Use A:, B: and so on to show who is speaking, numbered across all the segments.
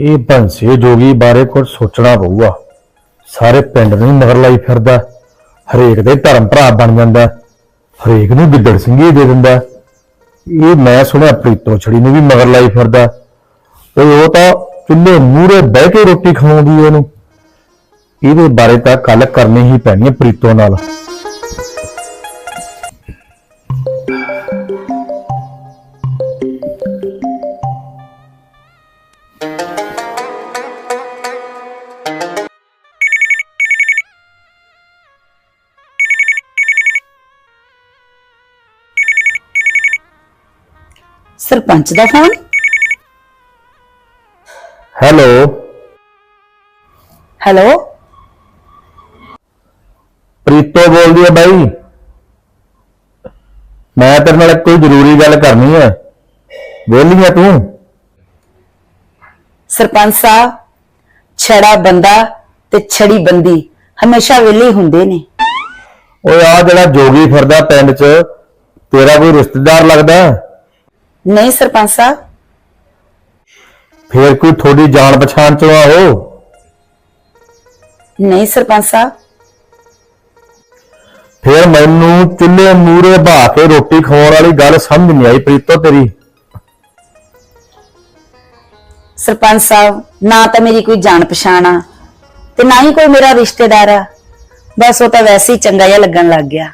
A: ਇਹ ਬੰਸੇ ਜੋਗੀ ਬਾਰੇ ਕੁਝ ਸੋਚਣਾ ਪਊਗਾ। ਸਾਰੇ ਪਿੰਡ ਨੂੰ ਹੀ ਮਗਰ ਲਾਈ ਫਿਰਦਾ ਹਰੇਕ ਦੇ ਧਰਮ ਭਰਾ ਬਣ ਜਾਂਦਾ ਹਰੇਕ ਨੂੰ ਗਿੱਦੜ ਸਿੰਘੀ ਦੇ ਦਿੰਦਾ ਇਹ ਮੈਂ ਸੁਣਿਆ ਪ੍ਰੀਤੋ ਛੜੀ ਨੂੰ ਵੀ ਮਗਰ ਲਾਈ ਫਿਰਦਾ ਤੇ ਉਹ ਤਾਂ ਚੁੱਲ੍ਹੇ ਮੂਹਰੇ ਬਹਿ ਕੇ ਰੋਟੀ ਖਵਾਉਂਦੀ ਉਹਨੂੰ। ਇਹਦੇ ਬਾਰੇ ਤਾਂ ਕੱਲ ਕਰਨੀ ਹੀ ਪੈਣੀ ਹੈ ਪ੍ਰੀਤੋ ਨਾਲ।
B: ਸਰਪੰਚ ਦਾ ਫੋਨ।
A: ਹੈਲੋ।
B: ਹੈਲੋ।
A: ਪ੍ਰੀਤੋ ਬੋਲਦੀ ਹੈ ਬਾਈ। ਮੈਂ ਤੇਰੇ ਨਾਲ ਕੋਈ ਜ਼ਰੂਰੀ ਗੱਲ ਕਰਨੀ ਹੈ ਬੋਲੀ ਹੈ ਤੂੰ।
B: ਸਰਪੰਚ ਸਾਹਿਬ ਛੜਾ ਬੰਦਾ ਤੇ ਛੜੀ ਬੰਦੀ ਹਮੇਸ਼ਾ ਵੇਲੇ ਹੁੰਦੇ ਨੇ।
A: ਓਏ ਆ ਜਿਹੜਾ ਜੋਗੀ ਫਿਰਦਾ ਪਿੰਡ 'ਚ ਤੇਰਾ ਕੋਈ ਰਿਸ਼ਤੇਦਾਰ ਲੱਗਦਾ? ਹੈ?
B: ਨਹੀਂ ਸਰਪੰਚ ਸਾਹਿਬ।
A: ਫੇਰ ਕੋਈ ਥੋੜੀ ਜਾਣ ਪਛਾਣ ਚੋਂ ਆ ਉਹ
B: ਨਹੀਂ ਸਰਪੰਚ ਸਾਹਿਬ।
A: ਫੇਰ ਮੈਨੂੰ ਚੁੱਲ੍ਹੇ ਮੂਰੇ ਬਹਾ ਕੇ ਰੋਟੀ ਖਵਾਉਣ ਵਾਲੀ ਗੱਲ ਸਮਝ ਨਹੀਂ ਆਈ ਪ੍ਰੀਤੋ ਤੇਰੀ।
B: ਸਰਪੰਚ ਸਾਹਿਬ ਨਾ ਤਾਂ ਮੇਰੀ ਕੋਈ ਜਾਣ ਪਛਾਣ ਆ ਤੇ ਨਾ ਹੀ ਕੋਈ ਮੇਰਾ ਰਿਸ਼ਤੇਦਾਰ ਆ। ਬਸ ਉਹ ਤਾਂ ਵੈਸੇ ਹੀ ਚੰਗਾ ਜਿਹਾ ਲੱਗਣ ਲੱਗ ਗਿਆ।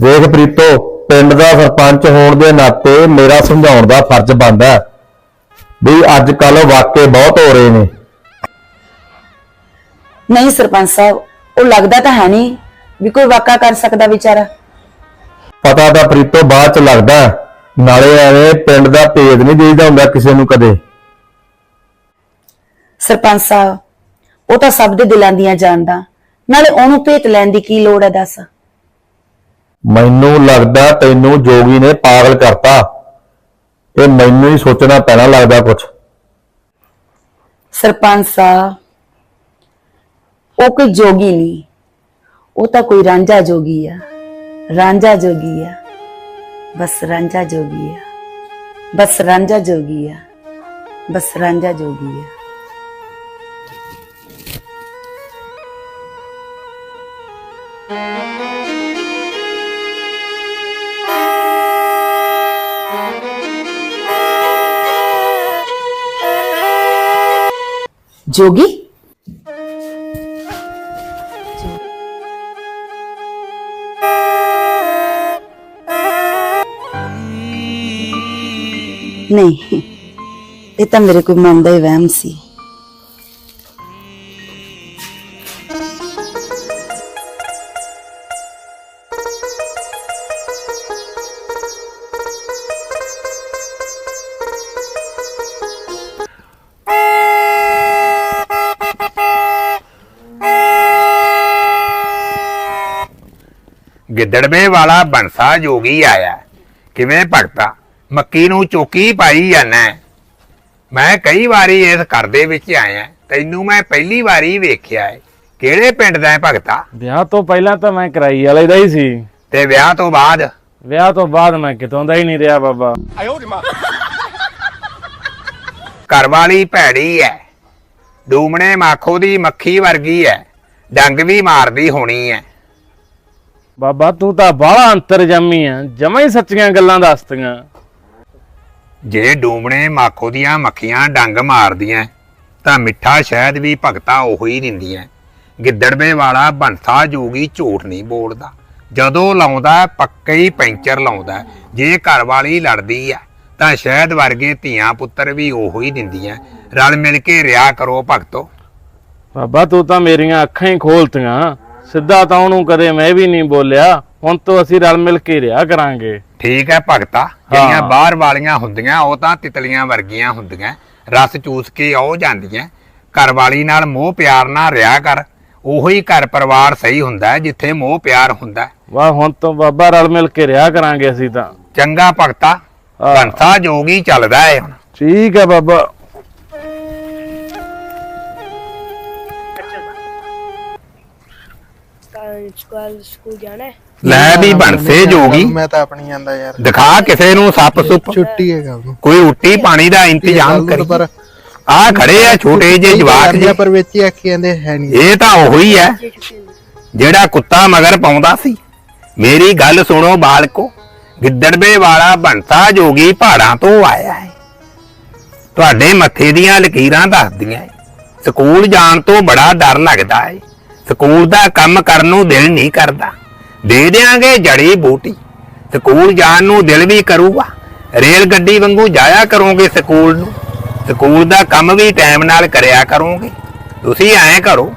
A: ਦੇਖ ਪ੍ਰੀਤੋ ਪਿੰਡ ਦਾ ਸਰਪੰਚ ਹੋਣ ਦੇ ਨਾਤੇ ਮੇਰਾ ਸਮਝਾਉਣ ਦਾ ਫਰਜ਼ ਬਣਦਾ ਵੀ ਅੱਜ ਕੱਲ ਵਾਕੇ ਬਹੁਤ ਹੋ ਰਹੇ ਨੇ।
B: ਨਹੀਂ ਸਰਪੰਚ ਸਾਹਿਬ ਉਹ ਲੱਗਦਾ ਤਾਂ ਹੈ ਨਹੀਂ ਵੀ ਕੋਈ ਵਾਕਾ ਕਰ ਸਕਦਾ ਵਿਚਾਰਾ।
A: ਪਤਾ ਤਾਂ ਪ੍ਰੀਤੋ ਬਾਅਦ ਚ ਲੱਗਦਾ। ਨਾਲੇ ਐਵੇਂ ਪਿੰਡ ਦਾ ਭੇਦ ਨਹੀਂ ਦੇਈਦਾ ਹੁੰਦਾ ਕਿਸੇ ਨੂੰ ਕਦੇ।
B: ਸਰਪੰਚ ਸਾਹਿਬ ਉਹ ਤਾਂ ਸਭ ਦੇ ਦਿਲਾਂ ਦੀਆਂ ਜਾਣਦਾ ਨਾਲੇ ਉਹਨੂੰ ਭੇਤ ਲੈਣ ਦੀ ਕੀ ਲੋੜ ਹੈ ਦੱਸ।
A: ਮੈਨੂੰ ਲੱਗਦਾ ਤੈਨੂੰ ਜੋਗੀ ਨੇ ਪਾਗਲ ਕਰਤਾ। ਤੇ ਮੈਨੂੰ ਹੀ ਸੋਚਣਾ ਪੈਣਾ ਲੱਗਦਾ ਕੁਛ।
B: ਸਰਪੰਚ ਸਾਹਿਬ, ਉਹ ਕੋਈ ਜੋਗੀ ਨਹੀਂ। ਉਹ ਤਾਂ ਕੋਈ ਰਾਂਝਾ ਜੋਗੀ ਆ। ਰਾਂਝਾ ਜੋਗੀ ਆ। ਬਸ ਰਾਂਝਾ ਜੋਗੀ ਆ। ਬਸ ਰਾਂਝਾ ਜੋਗੀ ਆ। ਬਸ ਰਾਂਝਾ ਜੋਗੀ ਆ। ਜੋਗੀ? ਨਹੀਂ ਇਹ ਤਾਂ ਮੇਰੇ ਕੋਈ ਮਨ ਦਾ ਹੀ ਵਹਿਮ ਸੀ।
C: ਗਿੱਦੜਵੇ ਵਾਲਾ ਬੰਸਾ ਜੋਗੀ ਆਇਆ। ਕਿਵੇਂ ਭਗਤਾ ਮੱਕੀ ਨੂੰ ਚੋਕੀ ਪਾਈ ਜਾਣਾ ਮੈਂ ਕਈ ਵਾਰੀ ਇਸ ਘਰ ਦੇ ਵਿੱਚ ਆਇਆ। ਤੈਨੂੰ ਮੈਂ ਪਹਿਲੀ ਵਾਰੀ ਵੇਖਿਆ ਏ। ਕਿਹੜੇ ਪਿੰਡ ਦਾ ਹੈ ਭਗਤਾ?
D: ਵਿਆਹ ਤੋਂ ਪਹਿਲਾਂ ਤਾਂ ਮੈਂ ਕਰਾਈ ਵਾਲੇ ਦਾ ਹੀ ਸੀ।
C: ਤੇ ਵਿਆਹ ਤੋਂ ਬਾਅਦ?
D: ਵਿਆਹ ਤੋਂ ਬਾਅਦ ਮੈਂ ਕਿਤੋਂ ਦਾ ਹੀ ਨਹੀਂ ਰਿਹਾ ਬਾਬਾ।
C: ਘਰ ਵਾਲੀ ਭੈੜੀ ਐ। ਡੂਮਣੇ ਮਾਖੋ ਦੀ ਮੱਖੀ ਵਰਗੀ ਐ। ਡੰਗ ਵੀ ਮਾਰਦੀ ਹੋਣੀ ਐ।
D: ਬਾਬਾ ਤੂੰ ਤਾਂ ਬਾਹਲਾ ਅੰਤਰਜਾਮੀ ਆ। ਜਮਾ ਹੀ ਸੱਚੀਆਂ ਗੱਲਾਂ ਦੱਸਤੀਆਂ।
C: ਜੇ ਡੂਮਣੇ ਮਾਖੋ ਦੀਆਂ ਮੱਖੀਆਂ ਡੰਗ ਮਾਰਦੀਆਂ ਤਾਂ ਮਿੱਠਾ ਸ਼ਹਿਦ ਵੀ ਭਗਤਾ ਉਹੋ ਹੀ ਦਿੰਦੀਆਂ ਗਿੱਦੜਵੇ ਵਾਲਾ ਬੰਸਾ ਜੋਗੀ ਝੂਠ ਨਹੀਂ ਬੋਲਦਾ। ਜਦੋਂ ਲਾਉਂਦਾ ਪੱਕੇ ਹੀ ਪੈਂਚਰ ਲਾਉਂਦਾ ਜੇ ਘਰ ਵਾਲੀ ਲੜਦੀ ਆ ਤਾਂ ਸ਼ਹਿਦ ਵਰਗੇ ਧੀਆਂ ਪੁੱਤਰ ਵੀ ਉਹੋ ਹੀ ਦਿੰਦੀਆਂ ਰਲ ਮਿਲ ਕੇ ਰਿਆ ਕਰੋ ਭਗਤੋ।
D: ਬਾਬਾ ਤੂੰ ਤਾਂ ਮੇਰੀਆਂ ਅੱਖਾਂ ਹੀ ਖੋਲਤੀਆਂ। ਸਿੱਧਾ ਤਾਂ ਉਹਨੂੰ ਕਦੇ ਮੈਂ ਵੀ ਨਹੀਂ ਬੋਲਿਆ। ਹੁਣ ਤੋਂ ਅਸੀਂ ਰਲ ਮਿਲ ਕੇ ਰਿਹਾ ਕਰਾਂਗੇ।
C: ਠੀਕ ਹੈ ਭਗਤਾ ਜਿਹੜੀਆਂ। ਬਾਹਰ ਵਾਲੀਆਂ ਹੁੰਦੀਆਂ ਉਹ ਤਾਂ ਤਿਤਲੀਆਂ ਵਰਗੀਆਂ ਹੁੰਦੀਆਂ। ਰਸ ਚੂਸ ਕੇ ਉਹ ਜਾਂਦੀਆਂ। ਘਰ ਵਾਲੀ ਨਾਲ ਮੋਹ ਪਿਆਰ ਨਾਲ ਰਿਆ ਕਰ। ਉਹੋ ਹੀ ਘਰ ਪਰਿਵਾਰ ਸਹੀ ਹੁੰਦਾ ਹੈ ਜਿੱਥੇ ਮੋਹ ਪਿਆਰ ਹੁੰਦਾ ਹੈ।
D: ਵਾਹ ਹੁਣ ਤੋਂ ਬਾਬਾ ਰਲ ਮਿਲ ਕੇ ਰਿਹਾ ਕਰਾਂਗੇ ਅਸੀਂ ਤਾਂ।
C: ਚੰਗਾ ਭਗਤਾ
D: ਹਾਂ।
C: ਬੰਸਾ ਜੋਗੀ ਚੱਲਦਾ ਹੈ ਹੁਣ।
D: ਠੀਕ ਹੈ ਬਾਬਾ।
E: ਕੱਲ ਸਕੂਲ ਜਾਣਾ ਹੈ।
C: ਲੈ ਵੀ ਬੰਸੇ ਜੋਗੀ
F: ਮੈਂ ਤਾਂ ਆਪਣੀ ਜਾਂਦਾ ਯਾਰ।
C: ਦਿਖਾ ਕਿਸੇ ਨੂੰ ਸੱਪ ਸੁੱਪ।
F: ਛੁੱਟੀ ਹੈ ਕੱਲ ਨੂੰ।
C: ਕੋਈ ਉੱਟੀ ਪਾਣੀ ਦਾ ਇੰਤਜ਼ਾਮ ਕਰੀ
F: ਪਰ
C: ਆ ਖੜੇ ਆ ਛੋਟੇ ਜਿਹੇ ਜਵਾਕ ਜੀ।
F: ਪਰ ਵਿੱਚ ਹੀ ਆਖੀ ਜਾਂਦੇ ਹੈ ਨਹੀਂ।
C: ਇਹ ਤਾਂ ਉਹੀ ਹੈ। ਜਿਹੜਾ ਕੁੱਤਾ ਮਗਰ ਪਾਉਂਦਾ ਸੀ। ਮੇਰੀ ਗੱਲ ਸੁਣੋ ਬਾਲਕੋ। ਗਿੱਦੜਵੇ ਵਾਲਾ ਬੰਤਾ ਜੋਗੀ ਪਹਾੜਾਂ ਤੋਂ ਆਇਆ ਹੈ। ਤੁਹਾਡੇ ਮੱਥੇ ਦੀਆਂ ਲਕੀਰਾਂ ਦੱਸਦੀਆਂ। ਸਕੂਲ ਜਾਣ ਤੋਂ ਬੜਾ ਡਰ ਲੱਗਦਾ ਹੈ। ਸਕੂਲ ਦਾ ਕੰਮ ਕਰਨ ਨੂੰ ਦਿਲ ਨਹੀਂ ਕਰਦਾ। ਦੇ ਦੇਾਂਗੇ ਜੜੀ ਬੂਟੀ ਸਕੂਲ ਜਾਣ ਨੂੰ ਦਿਲ ਵੀ ਕਰੂਗਾ। ਰੇਲ ਗੱਡੀ ਵਾਂਗੂ ਜਾਇਆ ਕਰੋਗੇ ਸਕੂਲ ਨੂੰ ਸਕੂਲ ਦਾ ਕੰਮ ਵੀ ਟਾਈਮ ਨਾਲ ਕਰਿਆ ਕਰੋਗੇ। ਤੁਸੀਂ ਐਂ ਕਰੋ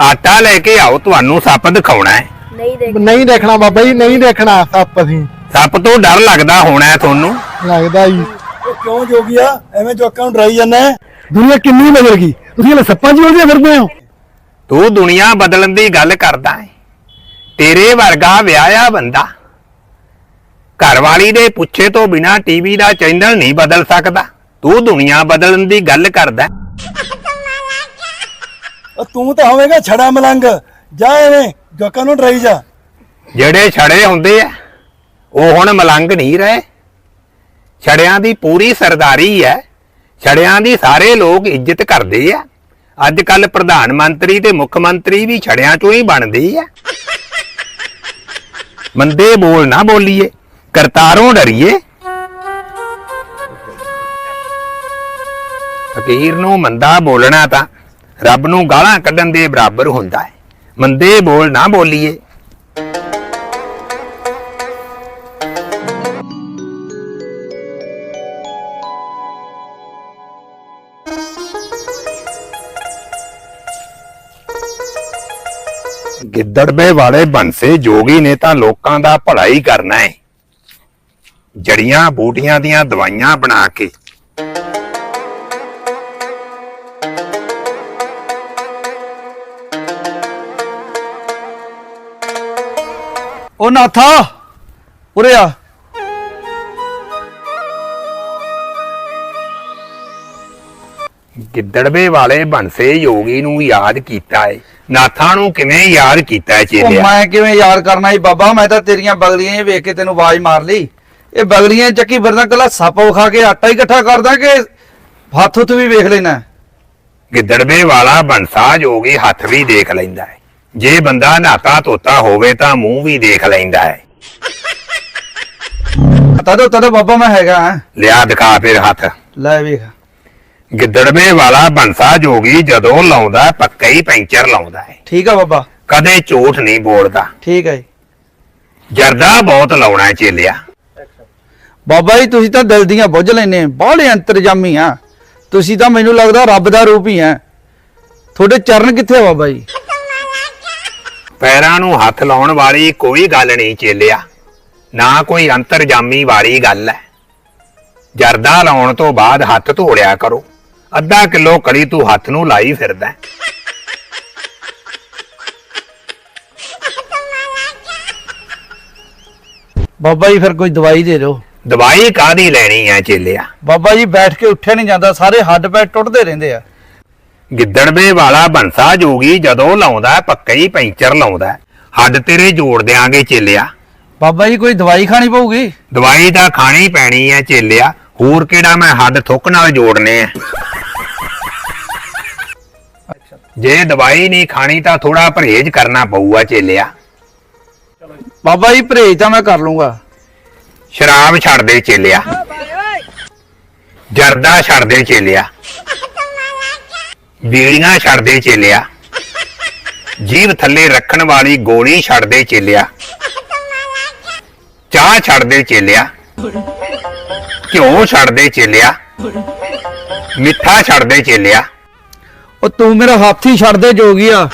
C: ਆਟਾ ਲੈ ਕੇ ਆਓ ਤੁਹਾਨੂੰ ਸੱਪ ਦਿਖਾਉਣਾ ਹੈ।
F: ਨਹੀਂ ਦੇਖਣਾ। ਬਾਬਾ ਜੀ ਨਹੀਂ ਦੇਖਣਾ ਸੱਪ ਅਸੀਂ।
C: ਸੱਪ ਤੋਂ ਡਰ ਲੱਗਦਾ ਹੋਣਾ ਹੈ ਤੁਹਾਨੂੰ।
F: ਲੱਗਦਾ ਜੀ।
G: ਉਹ ਕਿਉਂ ਜੋਗੀਆ? ਐਵੇਂ ਜੋਕਾਂ ਨੂੰ ਡਰਾਈ ਜਾਂਦਾ? ਦੁਨੀਆ ਕਿੰਨੀ ਬਦਲ ਗਈ। ਤੁਸੀਂ ਹਲੇ ਸੱਪਾਂ 'ਚ ਉਲਝੇ ਫਿਰਦੇ ਹੋ।
C: ਤੂੰ ਦੁਨੀਆ ਬਦਲਣ ਦੀ ਗੱਲ ਕਰਦਾ ਹੈ ਤੇਰੇ ਵਰਗਾ ਵਿਆਹਿਆ ਬੰਦਾ ਘਰਵਾਲੀ ਦੇ ਪੁੱਛੇ ਤੋਂ ਬਿਨਾ ਟੀਵੀ ਦਾ ਚੈਨਲ ਨਹੀਂ ਬਦਲ ਸਕਦਾ। ਤੂੰ ਦੁਨੀਆ ਬਦਲਣ ਦੀ ਗੱਲ ਕਰਦਾ।
G: ਉਹ ਤੂੰ ਤਾਂ ਹੋਵੇਂਗਾ ਛੜਾ ਮਲੰਗ। ਜਾ ਐਵੇਂ ਜੋਕਾਂ ਨੂੰ ਡਰਾਈ ਜਾ।
C: ਜਿਹੜੇ ਛੜੇ ਹੁੰਦੇ ਆ ਉਹ ਹੁਣ ਮਲੰਗ ਨਹੀਂ ਰਹੇ। ਛੜਿਆਂ ਦੀ ਪੂਰੀ ਸਰਦਾਰੀ ਹੈ ਛੜਿਆਂ ਦੀ ਸਾਰੇ ਲੋਕ ਇੱਜ਼ਤ ਕਰਦੇ ਆ ਅੱਜ ਕੱਲ ਪ੍ਰਧਾਨ ਮੰਤਰੀ ਤੇ ਮੁੱਖ ਮੰਤਰੀ ਵੀ ਛੜਿਆਂ ਚੋਂ ਹੀ ਬਣਦੇ ਆ। ਮੰਦੇ ਬੋਲ ਨਾ ਬੋਲੀਏ, ਕਰਤਾਰੋਂ ਡਰੀਏ। ਫਕੀਰ ਨੂੰ ਮੰਦਾ ਬੋਲਣਾ ਤਾਂ ਰੱਬ ਨੂੰ ਗਾਲਾਂ ਕੱਢਣ ਦੇ ਬਰਾਬਰ ਹੁੰਦਾ ਹੈ। ਮੰਦੇ ਬੋਲ ਨਾ ਬੋਲੀਏ ਗਿੱਦੜਵੇ ਵਾਲੇ ਬੰਸੇ ਜੋਗੀ ਨੇ ਤਾਂ ਲੋਕਾਂ ਦਾ ਭਲਾ ਹੀ ਕਰਨਾ ਹੈ ਜੜੀਆਂ ਬੂਟੀਆਂ ਦੀਆਂ ਦਵਾਈਆਂ ਬਣਾ ਕੇ।
H: ਉਹ ਨਾਥਾ ਉਰੇ ਆ।
C: ਗਿੱਦੜਵੇ ਵਾਲੇ ਬੰਸੇ ਯੋਗੀ ਨੂੰ ਯਾਦ ਕੀਤਾ ਏ। ਨਾਥਾਂ ਨੂੰ ਕਿਵੇਂ ਯਾਦ ਕੀਤਾ
H: ਉਹ
C: ਚੇਲਿਆ?
H: ਮੈਂ ਕਿਵੇਂ ਯਾਦ ਕਰਨਾ ਸੀ ਬਾਬਾ? ਮੈਂ ਤਾਂ ਤੇਰੀਆਂ ਬਗਲੀਆਂ ਹੀ ਵੇਖ ਕੇ ਤੈਨੂੰ ਆਵਾਜ਼ ਮਾਰ ਲਈ। ਇਹ ਬਗਲੀਆਂ ਚੱਕੀ ਫਿਰਦਾ ਕੱਲਾ ਸੱਪ ਵਿਖਾ ਕੇ ਆਟਾ ਹੀ ਇਕੱਠਾ ਕਰਦਾ ਕਿ ਹੱਥ ਹੁੱਥ ਵੀ ਵੇਖ ਲੈਣਾ
C: ਗਿੱਦੜਵੇ ਵਾਲਾ ਬੰਸਾ ਜੋਗੀ ਹੱਥ ਵੀ ਦੇਖ ਲੈਂਦਾ ਹੈ। ਜੇ ਬੰਦਾ ਨਾਤਾ ਤੋਤਾ ਹੋਵੇ ਤਾਂ ਮੂੰਹ ਵੀ ਦੇਖ ਲੈਂਦਾ ਹੈ।
H: ਤਦੋਂ ਤਦੋਂ ਬਾਬਾ ਮੈਂ ਹੈਗਾ ਹਾਂ।
C: ਲਿਆ ਦਿਖਾ ਫਿਰ ਹੱਥ।
H: ਲੈ ਵੇਖ।
C: ਗਿੱਦੜਵੇ ਵਾਲਾ ਬੰਸਾ ਜੋਗੀ ਜਦੋਂ ਲਾਉਂਦਾ ਪੱਕਾ ਹੀ ਪੈਂਚਰ ਲਾਉਂਦਾ ਹੈ।
H: ਠੀਕ ਆ ਬਾਬਾ।
C: ਕਦੇ ਝੂਠ ਨਹੀਂ ਬੋਲਦਾ।
H: ਠੀਕ ਹੈ ਜੀ।
C: ਜਰਦਾ ਬਹੁਤ ਲਾਉਣਾ ਹੈ ਚੇਲਿਆ।
H: ਬਾਬਾ ਜੀ ਤੁਸੀਂ ਤਾਂ ਦਿਲ ਦੀਆਂ ਬੁੱਝ ਲੈਨੇ ਬਾਹਲੇ ਅੰਤਰਜਾਮੀ ਆ। ਤੁਸੀਂ ਤਾਂ ਮੈਨੂੰ ਲੱਗਦਾ ਰੱਬ ਦਾ ਰੂਪ ਹੀ ਆ ਤੁਹਾਡੇ ਚਰਨ ਕਿੱਥੇ ਆ ਬਾਬਾ ਜੀ?
C: ਪੈਰਾਂ ਨੂੰ ਹੱਥ ਲਾਉਣ ਵਾਲੀ ਕੋਈ ਗੱਲ ਨਹੀਂ ਚੇਲਿਆ। ਨਾ ਕੋਈ ਅੰਤਰਜਾਮੀ ਵਾਲੀ ਗੱਲ ਹੈ। ਜਰਦਾ ਲਾਉਣ ਤੋਂ ਬਾਅਦ ਹੱਥ ਧੋੜਿਆ ਕਰੋ। ਅੱਧਾ ਕਿਲੋ ਕੜੀ ਤੂੰ ਹੱਥ ਨੂੰ ਲਾਈ ਫਿਰਦਾ। ਹੈ।
H: ਬਾਬਾ ਜੀ ਫਿਰ ਕੋਈ ਦਵਾਈ ਦੇ ਦਿਓ।
C: ਦਵਾਈ ਕਾਦੀ ਲੈਣੀ ਹੈ ਚੇਲਿਆ?
H: ਬਾਬਾ ਜੀ ਬੈਠ ਕੇ ਉੱਠਿਆ ਨਹੀਂ ਜਾਂਦਾ ਸਾਰੇ ਹੱਡ ਪੈਰ ਟੁੱਟਦੇ ਰਹਿੰਦੇ ਆ।
C: ਗਿੱਦੜਵੇ ਵਾਲਾ ਬੰਸਾ ਜੋਗੀ ਜਦੋਂ ਲਾਉਂਦਾ ਹੈ, ਪੱਕਾ ਹੀ ਪੈਂਚਰ ਲਾਉਂਦਾ। ਹੈ। ਹੱਡ ਤੇਰੇ ਜੋੜ ਦਿਆਂਗੇ ਚੇਲਿਆ।
H: ਬਾਬਾ ਜੀ ਕੋਈ ਦਵਾਈ ਖਾਣੀ ਪਊਗੀ?
C: ਦਵਾਈ ਤਾਂ ਖਾਣੀ ਪੈਣੀ ਹੈ ਚੇਲਿਆ। ਹੋਰ ਕਿਹੜਾ ਮੈਂ ਹੱਡ ਥੁੱਕ ਨਾਲ ਜੋੜਨੇ ਆ? ਜੇ ਦਵਾਈ ਨਹੀਂ ਖਾਣੀ ਤਾਂ ਥੋੜਾ ਪਰਹੇਜ਼ ਕਰਨਾ ਪਊਗਾ ਚੇਲਿਆ।
H: ਬਾਬਾ ਜੀ ਪਰਹੇਜ਼ ਤਾਂ ਮੈਂ ਕਰ ਲੂੰਗਾ।
C: ਸ਼ਰਾਬ ਛੱਡ ਦੇ ਚੇਲਿਆ। ਜਰਦਾ ਛੱਡ ਦੇ ਚੇਲਿਆ। ਬੀੜੀਆਂ ਛੱਡ ਦੇ ਚੇਲਿਆ। ਜੀਭ ਥੱਲੇ ਰੱਖਣ ਵਾਲੀ ਗੋਲੀ ਛੱਡ ਦੇ ਚੇਲਿਆ। ਚਾਹ ਛੱਡ ਦੇ ਚੇਲਿਆ। ਘਿਓ ਛੱਡ ਦੇ ਚੇਲਿਆ। ਮਿੱਠਾ ਛੱਡ ਦੇ ਚੇਲਿਆ।
H: ਉਹ ਤੂੰ ਮੇਰਾ ਹੱਥ ਹੀ ਛੱਡ ਦੇ ਜੋਗੀ ਆ